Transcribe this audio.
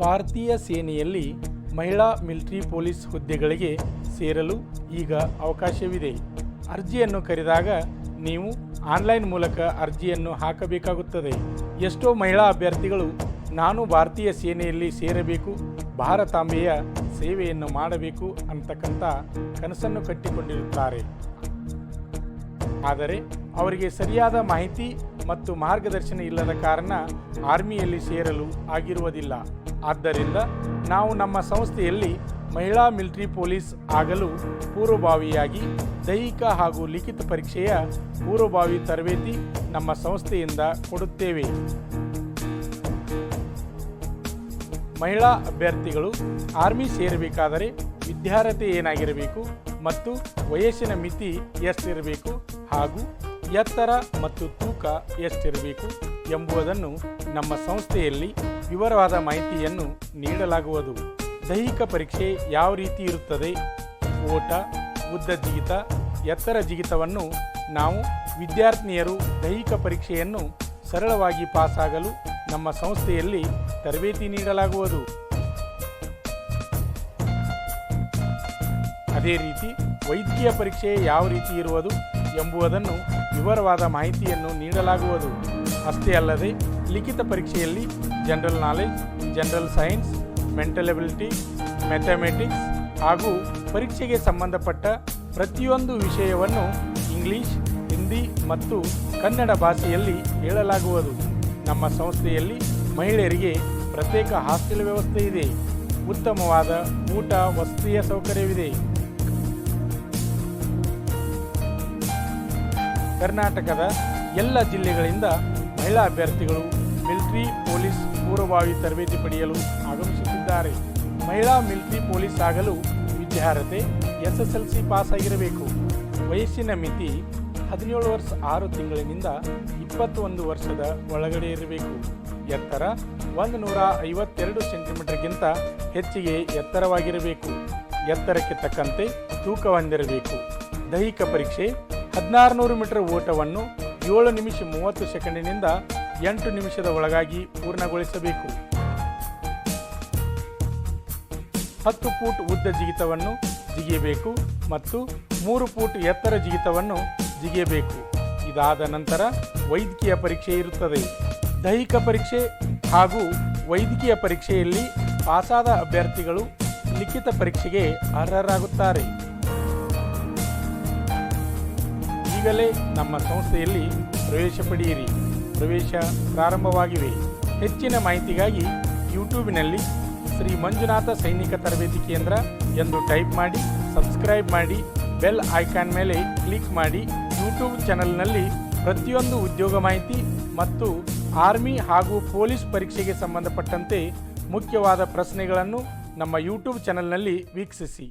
ಭಾರತೀಯ ಸೇನೆಯಲ್ಲಿ ಮಹಿಳಾ ಮಿಲಿಟರಿ ಪೊಲೀಸ್ ಹುದ್ದೆಗಳಿಗೆ ಸೇರಲು ಈಗ ಅವಕಾಶವಿದೆ. ಅರ್ಜಿಯನ್ನು ಕರೆದಾಗ ನೀವು ಆನ್ಲೈನ್ ಮೂಲಕ ಅರ್ಜಿಯನ್ನು ಹಾಕಬೇಕಾಗುತ್ತದೆ. ಎಷ್ಟೋ ಮಹಿಳಾ ಅಭ್ಯರ್ಥಿಗಳು, ನಾನು ಭಾರತೀಯ ಸೇನೆಯಲ್ಲಿ ಸೇರಬೇಕು, ಭಾರತಾಂಬೆಯ ಸೇವೆಯನ್ನು ಮಾಡಬೇಕು ಅಂತಕ್ಕಂಥ ಕನಸನ್ನು ಕಟ್ಟಿಕೊಂಡಿರುತ್ತಾರೆ. ಆದರೆ ಅವರಿಗೆ ಸರಿಯಾದ ಮಾಹಿತಿ ಮತ್ತು ಮಾರ್ಗದರ್ಶನ ಇಲ್ಲದ ಕಾರಣ ಆರ್ಮಿಯಲ್ಲಿ ಸೇರಲು ಆಗಿರುವುದಿಲ್ಲ. ಆದ್ದರಿಂದ ನಾವು ನಮ್ಮ ಸಂಸ್ಥೆಯಲ್ಲಿ ಮಹಿಳಾ ಮಿಲಿಟರಿ ಪೊಲೀಸ್ ಆಗಲು ಪೂರ್ವಭಾವಿಯಾಗಿ ದೈಹಿಕ ಹಾಗೂ ಲಿಖಿತ ಪರೀಕ್ಷೆಯ ಪೂರ್ವಭಾವಿ ತರಬೇತಿ ನಮ್ಮ ಸಂಸ್ಥೆಯಿಂದ ಕೊಡುತ್ತೇವೆ. ಮಹಿಳಾ ಅಭ್ಯರ್ಥಿಗಳು ಆರ್ಮಿ ಸೇರಬೇಕಾದರೆ ವಿದ್ಯಾರ್ಹತೆ ಏನಾಗಿರಬೇಕು ಮತ್ತು ವಯಸ್ಸಿನ ಮಿತಿ ಎಷ್ಟಿರಬೇಕು ಹಾಗೂ ಎತ್ತರ ಮತ್ತು ತೂಕ ಎಷ್ಟಿರಬೇಕು ಎಂಬುದನ್ನು ನಮ್ಮ ಸಂಸ್ಥೆಯಲ್ಲಿ ವಿವರವಾದ ಮಾಹಿತಿಯನ್ನು ನೀಡಲಾಗುವುದು. ದೈಹಿಕ ಪರೀಕ್ಷೆ ಯಾವ ರೀತಿ ಇರುತ್ತದೆ? ಓಟ, ಉದ್ದ ಜಿಗಿತ ಎತ್ತರ ಜಿಗಿತವನ್ನು ನಾವು ವಿದ್ಯಾರ್ಥಿನಿಯರು ದೈಹಿಕ ಪರೀಕ್ಷೆಯನ್ನು ಸರಳವಾಗಿ ಪಾಸಾಗಲು ನಮ್ಮ ಸಂಸ್ಥೆಯಲ್ಲಿ ತರಬೇತಿ ನೀಡಲಾಗುವುದು. ಅದೇ ರೀತಿ ವೈದ್ಯಕೀಯ ಪರೀಕ್ಷೆ ಯಾವ ರೀತಿ ಇರುವುದು ಎಂಬುದನ್ನು ವಿವರವಾದ ಮಾಹಿತಿಯನ್ನು ನೀಡಲಾಗುವುದು. ಅಷ್ಟೇ ಅಲ್ಲದೆ ಲಿಖಿತ ಪರೀಕ್ಷೆಯಲ್ಲಿ general knowledge general science mental ability mathematics ಹಾಗೂ ಪರೀಕ್ಷೆಗೆ ಸಂಬಂಧಪಟ್ಟ ಪ್ರತಿಯೊಂದು ವಿಷಯವನ್ನು ಇಂಗ್ಲಿಷ್, ಹಿಂದಿ ಮತ್ತು ಕನ್ನಡ ಭಾಷೆಯಲ್ಲಿ ಹೇಳಲಾಗುವುದು. ನಮ್ಮ ಸಂಸ್ಥೆಯಲ್ಲಿ ಮಹಿಳೆಯರಿಗೆ ಪ್ರತ್ಯೇಕ ಹಾಸ್ಟೆಲ್ ವ್ಯವಸ್ಥೆ ಇದೆ. ಉತ್ತಮವಾದ ಊಟ, ವಸತಿಯ ಸೌಕರ್ಯವಿದೆ. ಕರ್ನಾಟಕದ ಎಲ್ಲ ಜಿಲ್ಲೆಗಳಿಂದ ಮಹಿಳಾ ಅಭ್ಯರ್ಥಿಗಳು ಮಿಲಿಟರಿ ಪೊಲೀಸ್ ಪೂರ್ವಭಾವಿ ತರಬೇತಿ ಪಡೆಯಲು ಆಗಮಿಸುತ್ತಿದ್ದಾರೆ. ಮಹಿಳಾ ಮಿಲಿಟರಿ ಪೊಲೀಸ್ ಆಗಲು ವಿದ್ಯಾರ್ಹತೆ ಎಸ್ಎಸ್ಎಲ್ಸಿ ಪಾಸ್ ಆಗಿರಬೇಕು ವಯಸ್ಸಿನ ಮಿತಿ ಹದಿನೇಳು ವರ್ಷ ಆರು ತಿಂಗಳಿನಿಂದ ಇಪ್ಪತ್ತೊಂದು ವರ್ಷದ ಒಳಗಡೆ ಇರಬೇಕು. ಎತ್ತರ ಒಂದು ನೂರ ಐವತ್ತೆರಡು ಸೆಂಟಿಮೀಟರ್ಗಿಂತ ಹೆಚ್ಚಿಗೆ ಎತ್ತರವಾಗಿರಬೇಕು. ಎತ್ತರಕ್ಕೆ ತಕ್ಕಂತೆ ತೂಕ ಹೊಂದಿರಬೇಕು ದೈಹಿಕ ಪರೀಕ್ಷೆ ಹದಿನಾರು ನೂರು ಮೀಟರ್ ಓಟವನ್ನು ಏಳು ನಿಮಿಷ ಮೂವತ್ತು ಸೆಕೆಂಡಿನಿಂದ ಎಂಟು ನಿಮಿಷದ ಒಳಗಾಗಿ ಪೂರ್ಣಗೊಳಿಸಬೇಕು. ಹತ್ತು ಫೂಟ್ ಉದ್ದ ಜಿಗಿತವನ್ನು ಜಿಗಿಯಬೇಕು ಮತ್ತು ಮೂರು ಫೂಟ್ ಎತ್ತರ ಜಿಗಿತವನ್ನು ಜಿಗಿಯಬೇಕು. ಇದಾದ ನಂತರ ವೈದ್ಯಕೀಯ ಪರೀಕ್ಷೆ ಇರುತ್ತದೆ. ದೈಹಿಕ ಪರೀಕ್ಷೆ ಹಾಗೂ ವೈದ್ಯಕೀಯ ಪರೀಕ್ಷೆಯಲ್ಲಿ ಪಾಸಾದ ಅಭ್ಯರ್ಥಿಗಳು ಲಿಖಿತ ಪರೀಕ್ಷೆಗೆ ಅರ್ಹರಾಗುತ್ತಾರೆ. ಈಗಲೇ ನಮ್ಮ ಸಂಸ್ಥೆಯಲ್ಲಿ ಪ್ರವೇಶ ಪಡೆಯಿರಿ. ಪ್ರವೇಶ ಪ್ರಾರಂಭವಾಗಿವೆ. ಹೆಚ್ಚಿನ ಮಾಹಿತಿಗಾಗಿ ಯೂಟ್ಯೂಬಿನಲ್ಲಿ ಶ್ರೀ ಮಂಜುನಾಥ ಸೈನಿಕ ತರಬೇತಿ ಕೇಂದ್ರ ಎಂದು ಟೈಪ್ ಮಾಡಿ, ಸಬ್ಸ್ಕ್ರೈಬ್ ಮಾಡಿ, ಬೆಲ್ ಐಕಾನ್ ಮೇಲೆ ಕ್ಲಿಕ್ ಮಾಡಿ, ಯೂಟ್ಯೂಬ್ ಚಾನಲ್ನಲ್ಲಿ ಪ್ರತಿಯೊಂದು ಉದ್ಯೋಗ ಮಾಹಿತಿ ಮತ್ತು ಆರ್ಮಿ ಹಾಗೂ ಪೊಲೀಸ್ ಪರೀಕ್ಷೆಗೆ ಸಂಬಂಧಪಟ್ಟಂತೆ ಮುಖ್ಯವಾದ ಪ್ರಶ್ನೆಗಳನ್ನು ನಮ್ಮ ಯೂಟ್ಯೂಬ್ ಚಾನಲ್ನಲ್ಲಿ ವೀಕ್ಷಿಸಿ.